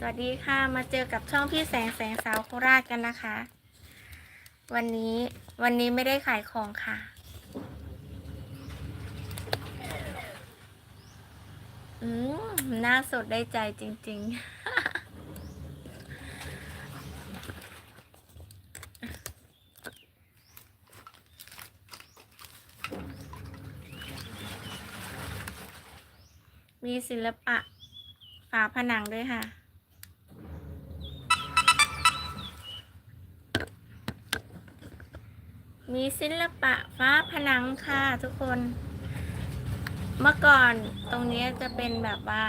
สวัสดีค่ะมาเจอกับช่องพี่แสงแสงสาวโคราชกันนะคะ วันนี้วันนี้ไม่ได้ขายของค่ะ อืมหน้าสดได้ใจจริง ๆ มีศิลปะฝาผนังด้วยค่ะ มีศิลปะฟ้าผนังค่ะทุกคน เมื่อก่อนตรงนี้จะเป็นแบบว่า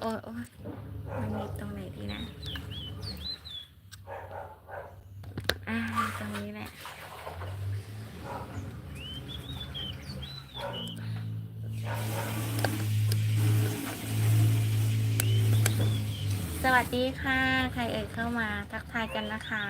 โอ้ยโอ้ยมันมีตรงไหนดีนะ อ่าตรงนี้แหละ สวัส ดีค่ะ ใครเอ่ยเข้ามาทักทายกันนะคะ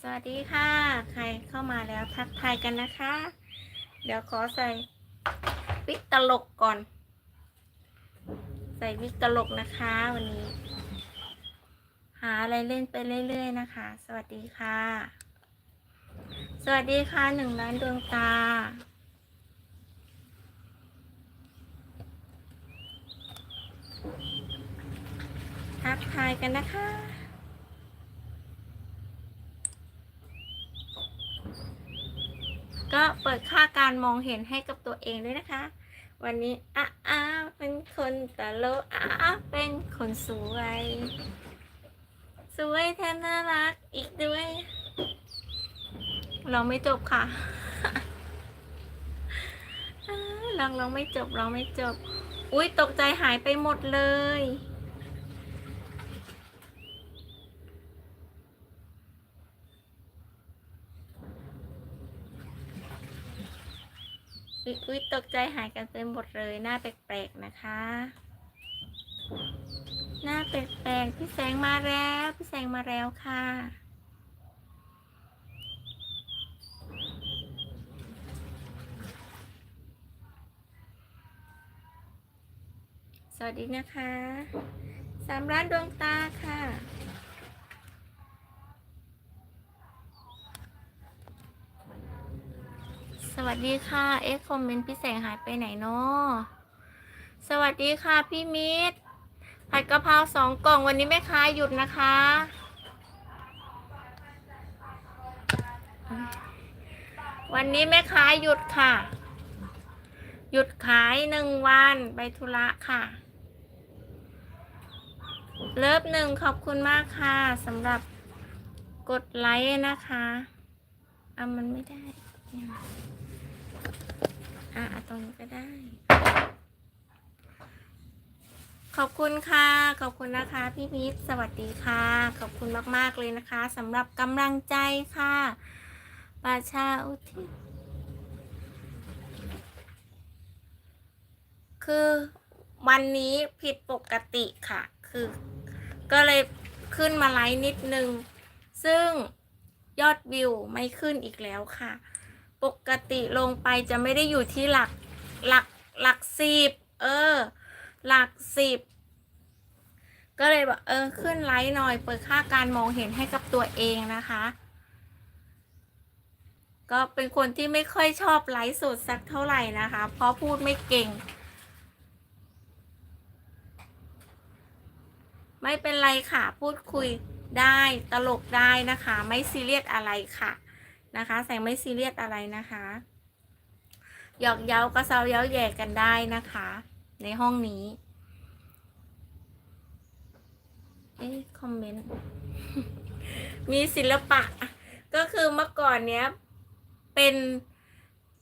สวัสดีค่ะ ใครเข้ามาแล้วทักทายกันนะคะ เดี๋ยวขอใส่วิกตลกก่อน ส่วิกตลกนะคะวันนี้ หาอะไรเล่นไปเรื่อย ๆ นะคะ สวัสดีค่ะ สวัสดีค่ะหนึ่งล้านดวงตาทักทายกันนะคะ ก็เปิดค่าการมองเห็นให้กับตัวเองด้วยนะคะ วันนี้อ้าอ้าเป็นคนตลกอ้าอาเป็นคนสวย สวยแถมน่ารักอีกด้วย เราไม่จบค่ะเราเราไม่จบเราไม่จบ อุ้ยตกใจหายไปหมดเลย อุ๊ยตกใจหายกันไปหมดเลยหน้าแปลกๆนะคะ หน้าแปลกๆพี่แสงมาแล้วพี่แสงมาแล้วค่ะสวัสดีนะคะ สามร้านดวงตาค่ะ สวัสดีค่ะ เอ็กคอมเมนต์พี่แสงหายไปไหนเนาะสวัสดีค่ะพี่มิตรผัดกะเพราสองกล่องวันนี้แม่ค้าหยุดนะคะ วันนี้แม่ค้าหยุดค่ะ หยุดขายหนึ่งวันไปธุระค่ะ เลิฟหนึ่งขอบคุณมากค่ะสำหรับกดไลค์นะคะอะมันไม่ได้ อะเอาตรงนี้ก็ได้ ขอบคุณค่ะ ขอบคุณนะคะ พี่มิตรสวัสดีค่ะ ขอบคุณมาก ๆ เลยนะคะสำหรับกำลังใจค่ะประชาอุทิศคือวันนี้ผิดปกติค่ะ คือ ก็เลยขึ้นมาไลฟ์นิดนึง ซึ่งยอดวิวไม่ขึ้นอีกแล้วค่ะ ปกติลงไปจะไม่ได้อยู่ที่หลักหลักหลักสิบเออ หลักสิบก็เลยแบบเออขึ้นไลท์หน่อย เปิดค่าการมองเห็นให้กับตัวเองนะคะ ก็เป็นคนที่ไม่ค่อยชอบไลฟ์สดสักเท่าไหร่นะคะ เพราะพูดไม่เก่ง ไม่เป็นไรค่ะ พูดคุยได้ตลกได้นะคะ ไม่ซีเรียสอะไรค่ะ นะคะ แสงไม่ซีเรียสอะไรนะคะ หยอกเย้ากระเซาเย้าแย่กันได้นะคะ ในห้องนี้ เอ๊ะคอมเมนต์ มีศิลปะ ก็คือเมื่อก่อนเนี้ย เป็น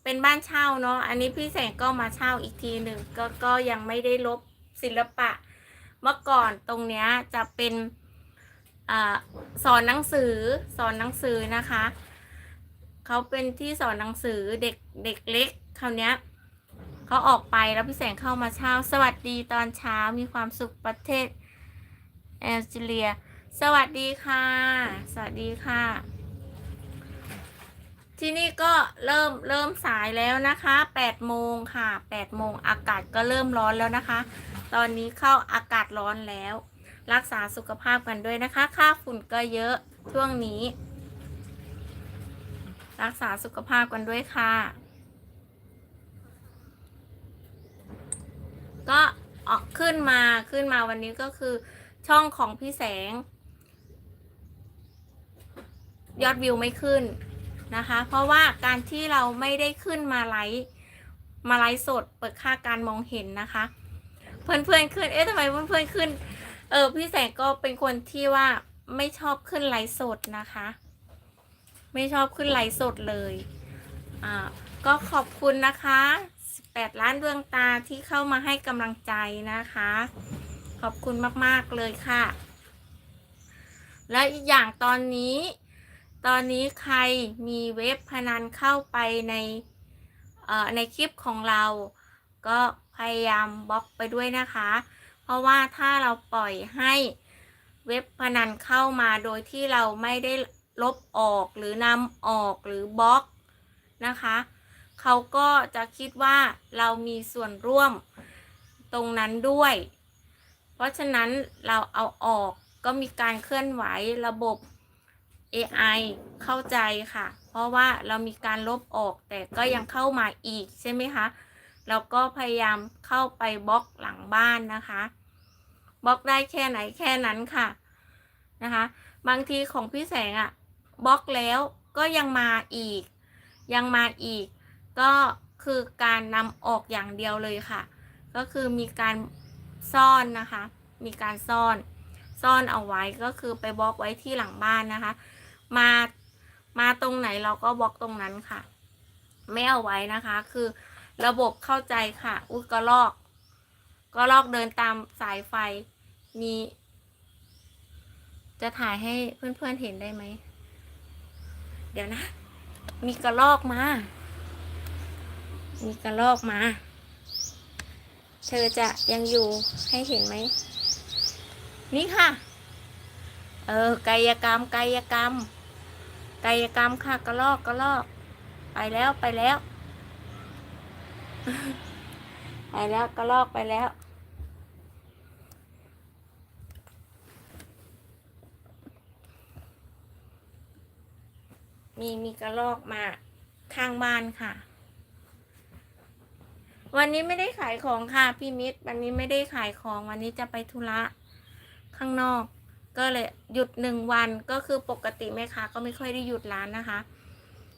เป็นบ้านเช่าเนาะ อันนี้พี่แสงก็มาเช่าอีกทีหนึ่งก็ก็ยังไม่ได้ลบศิลปะ เมื่อก่อนตรงเนี้ยจะเป็นอสอนหนังสือสอนหนังสือนะคะ เขาเป็นที่สอนหนังสือเด็กเด็กเล็กคราวเนี้ยเขาออกไปแล้วพี่แสงเข้ามาเช้า สวัสดีตอนเช้ามีความสุขประเทศแอลจีเรีย สวัสดีค่ะ สวัสดีค่ะ ที่นี่ก็เริ่มเริ่มสายแล้วนะคะ8โมงค่ะ8โมงอากาศก็เริ่มร้อนแล้วนะคะ ตอนนี้เข้าอากาศร้อนแล้ว รักษาสุขภาพกันด้วยนะคะ ค่าฝุ่นก็เยอะช่วงนี้ รักษาสุขภาพกันด้วยค่ะ ก็ออกขึ้นมาขึ้นมาวันนี้ก็คือช่องของพี่แสง ยอดวิวไม่ขึ้นนะคะ เพราะว่าการที่เราไม่ได้ขึ้นมาไลฟ์มาไลฟ์สดเปิดค่าการมองเห็นนะคะ เพื่อนๆขึ้น เอ๊ะทำไมเพื่อนๆขึ้น เออพี่แสงก็เป็นคนที่ว่าไม่ชอบขึ้นไลฟ์สดนะคะ ไม่ชอบขึ้นไลฟ์สดเลย อ่า ก็ขอบคุณนะคะ 18 ล้านดวงตาที่เข้ามาให้กำลังใจนะคะ ขอบคุณมากๆเลยค่ะ และอีกอย่างตอนนี้ ตอนนี้ใครมีเว็บพนันเข้าไปใน เอ่อ ในคลิปของเรา ก็พยายามบล็อกไปด้วยนะคะ เพราะว่าถ้าเราปล่อยให้เว็บพนันเข้ามาโดยที่เราไม่ได้ ลบออกหรือนำออกหรือบล็อกนะคะเขาก็จะคิดว่าเรามีส่วนร่วมตรงนั้นด้วย เพราะฉะนั้นเราเอาออกก็มีการเคลื่อนไหวระบบ AI เข้าใจค่ะ เพราะว่าเรามีการลบออกแต่ก็ยังเข้ามาอีกใช่ไหมคะเราก็พยายามเข้าไปบล็อกหลังบ้านนะคะบล็อกได้แค่ไหนแค่นั้นค่ะนะคะ บางทีของพี่แสงอะ บล็อกแล้วก็ยังมาอีก ยังมาอีก ก็คือการนำออกอย่างเดียวเลยค่ะ ก็คือมีการซ่อนนะคะ มีการซ่อนซ่อนเอาไว้ก็คือไปบล็อกไว้ที่หลังบ้านนะคะ มามาตรงไหนเราก็บล็อกตรงนั้นค่ะ ไม่เอาไว้นะคะ คือระบบเข้าใจค่ะ อุ้ยก็ลอก ก็ลอกเดินตามสายไฟมีจะถ่ายให้เพื่อนๆเห็นได้ไหม เดี๋ยวนะ มีกระลอกมา มีกระลอกมา เธอจะยังอยู่ให้เห็นไหม นี่ค่ะ เออกายกรรมกายกรรมกายกรรมค่ะกระลอกกระลอก ไปแล้วไปแล้ว ไปแล้วกระลอกไปแล้ว มีมีกระลอกมาข้างบ้านค่ะ วันนี้ไม่ได้ขายของค่ะพี่มิตร วันนี้ไม่ได้ขายของวันนี้จะไปธุระข้างนอก ก็เลยหยุดหนึ่งวันก็คือปกติแม่ค้าก็ไม่ค่อยได้หยุดร้านนะคะ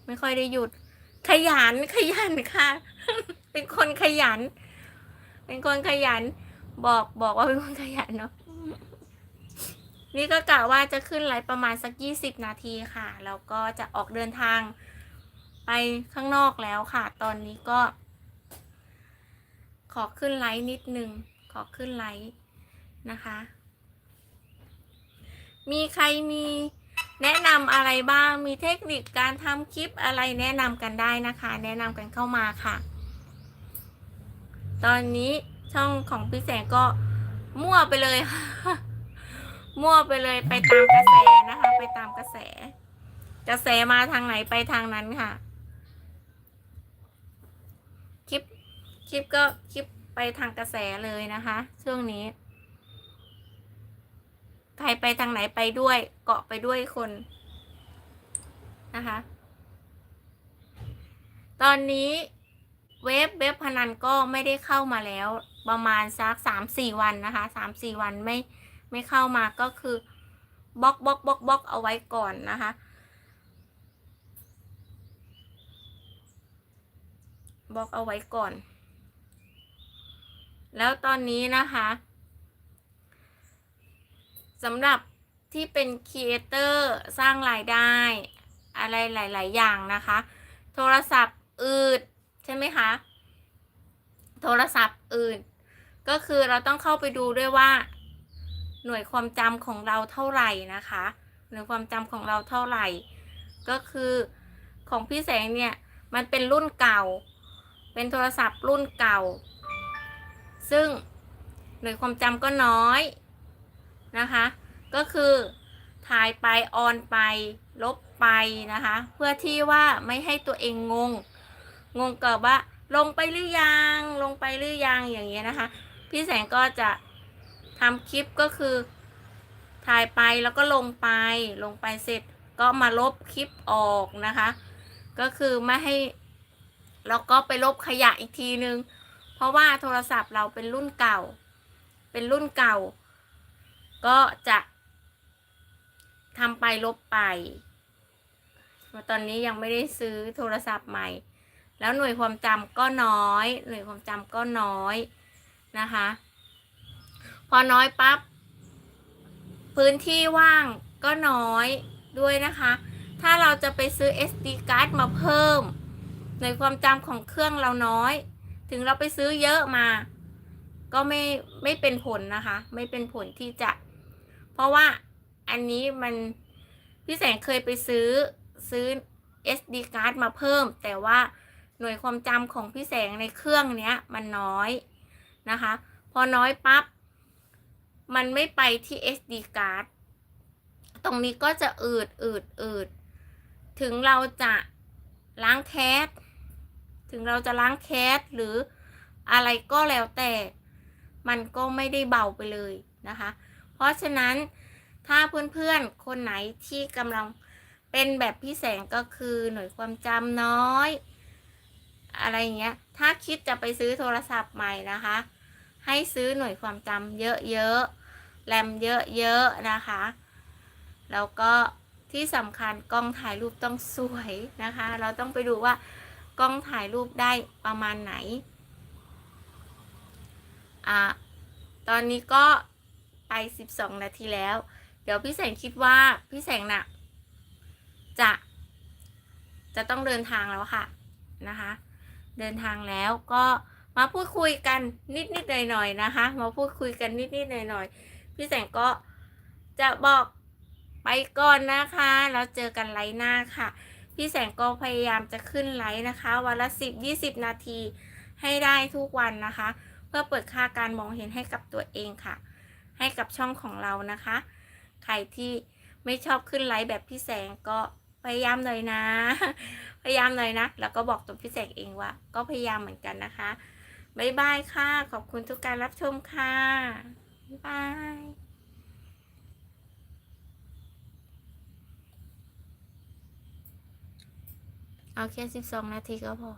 ไม่ค่อยได้หยุด ขยันขยันค่ะ เป็นคนขยัน เป็นคนขยัน บอกบอกว่าเป็นคนขยันเนาะ นี่ก็กะว่าจะขึ้นไลฟ์ประมาณสักยี่สิบนาทีค่ะ แล้วก็จะออกเดินทางไปข้างนอกแล้วค่ะ ตอนนี้ก็ ขอขึ้นไลฟ์นิดนึง ขอขึ้นไลฟ์นะคะ มีใครมีแนะนำอะไรบ้าง มีเทคนิคการทำคลิปอะไรแนะนำกันได้นะคะ แนะนำกันเข้ามาค่ะ ตอนนี้ช่องของพี่แสงก็มั่วไปเลยค่ะ มั่วไปเลยไปตามกระแสนะคะ ไปตามกระแส กระแสมาทางไหนไปทางนั้นค่ะ คลิปคลิปก็คลิปไปทางกระแสเลยนะคะ ช่วงนี้ใครไปทางไหนไปด้วย เกาะไปด้วยคนนะคะ ตอนนี้เว็บเว็บพนันก็ไม่ได้เข้ามาแล้ว ประมาณสักสามสี่วันนะคะสามสี่วันไม่ ไม่เข้ามาก็คือบล็อกบล็อกบล็อกบล็อกเอาไว้ก่อนนะคะ บล็อกเอาไว้ก่อน แล้วตอนนี้นะคะสำหรับที่เป็นครีเอเตอร์สร้างรายได้อะไรหลาย ๆ อย่างนะคะ โทรศัพท์อืดใช่ไหมคะ โทรศัพท์อื่นก็คือเราต้องเข้าไปดูด้วยว่า หน่วยความจำของเราเท่าไหร่นะคะ หน่วยความจำของเราเท่าไหร่ ก็คือของพี่แสงเนี่ยมันเป็นรุ่นเก่า เป็นโทรศัพท์รุ่นเก่า ซึ่งหน่วยความจำก็น้อยนะคะ ก็คือถ่ายไปออนไป ลบไปนะคะ เพื่อที่ว่าไม่ให้ตัวเองงง งงกับว่าลงไปหรือยัง ลงไปหรือยังอย่างเงี้ยนะคะ พี่แสงก็จะ ทำคลิปก็คือถ่ายไปแล้วก็ลงไปลงไปเสร็จก็มาลบคลิปออกนะคะ ก็คือไม่ให้แล้วก็ไปลบขยะอีกทีนึง เพราะว่าโทรศัพท์เราเป็นรุ่นเก่า เป็นรุ่นเก่า ก็จะทำไปลบไปตอนนี้ยังไม่ได้ซื้อโทรศัพท์ใหม่ แล้วหน่วยความจำก็น้อย หน่วยความจำก็น้อยนะคะ พอน้อยปั๊บพื้นที่ว่างก็น้อยด้วยนะคะ ถ้าเราจะไปซื้อ SD card มาเพิ่มหน่วยความจำของเครื่องเราน้อย ถึงเราไปซื้อเยอะมา ก็ไม่ไม่เป็นผลนะคะ ไม่เป็นผลที่จะ เพราะว่าอันนี้มันพี่แสงเคยไปซื้อซื้อ SD card มาเพิ่ม แต่ว่าหน่วยความจำของพี่แสงในเครื่องเนี้ยมันน้อยนะคะ พอน้อยปั๊บ มันไม่ไปที่ SD card ตรงนี้ก็จะอืดอืดอืด ถึงเราจะล้างแคส ถึงเราจะล้างแคสหรืออะไรก็แล้วแต่ มันก็ไม่ได้เบาไปเลยนะคะ เพราะฉะนั้นถ้าเพื่อนๆ คนไหนที่กำลังเป็นแบบพี่แสงก็คือหน่วยความจำน้อย อะไรเงี้ย ถ้าคิดจะไปซื้อโทรศัพท์ใหม่นะคะ ให้ซื้อหน่วยความจำเยอะๆ แรมเยอะๆ นะคะ แล้วก็ที่สำคัญกล้องถ่ายรูปต้องสวยนะคะ เราต้องไปดูว่ากล้องถ่ายรูปได้ประมาณไหน อะ ตอนนี้ก็ไป 12 นาทีแล้ว เดี๋ยวพี่แสงคิดว่าพี่แสงน่ะจะ จะต้องเดินทางแล้วค่ะนะคะ เดินทางแล้วก็ มาพูดคุยกันนิดนิดหน่อยหน่อยๆนะคะ มาพูดคุยกันนิดนิดหน่อยหน่อยๆพี่แสงก็จะบอกไปก่อนนะคะ แล้วเจอกันไลฟ์หน้าค่ะ พี่แสงก็พยายามจะขึ้นไลฟ์นะคะ วันละสิบยี่สิบนาทีให้ได้ทุกวันนะคะ เพื่อเปิดค่าการมองเห็นให้กับตัวเองค่ะ ให้กับช่องของเรานะคะ ใครที่ไม่ชอบขึ้นไลฟ์แบบพี่แสงก็พยายามหน่อยนะ พยายามหน่อยนะ แล้วก็บอกตัวพี่แสงเองว่า ก็พยายามเหมือนกันนะคะ บายบายค่ะ ขอบคุณทุกการรับชมค่ะ บ๊ายบายเอาแค่สิบสองนาทีก็พอ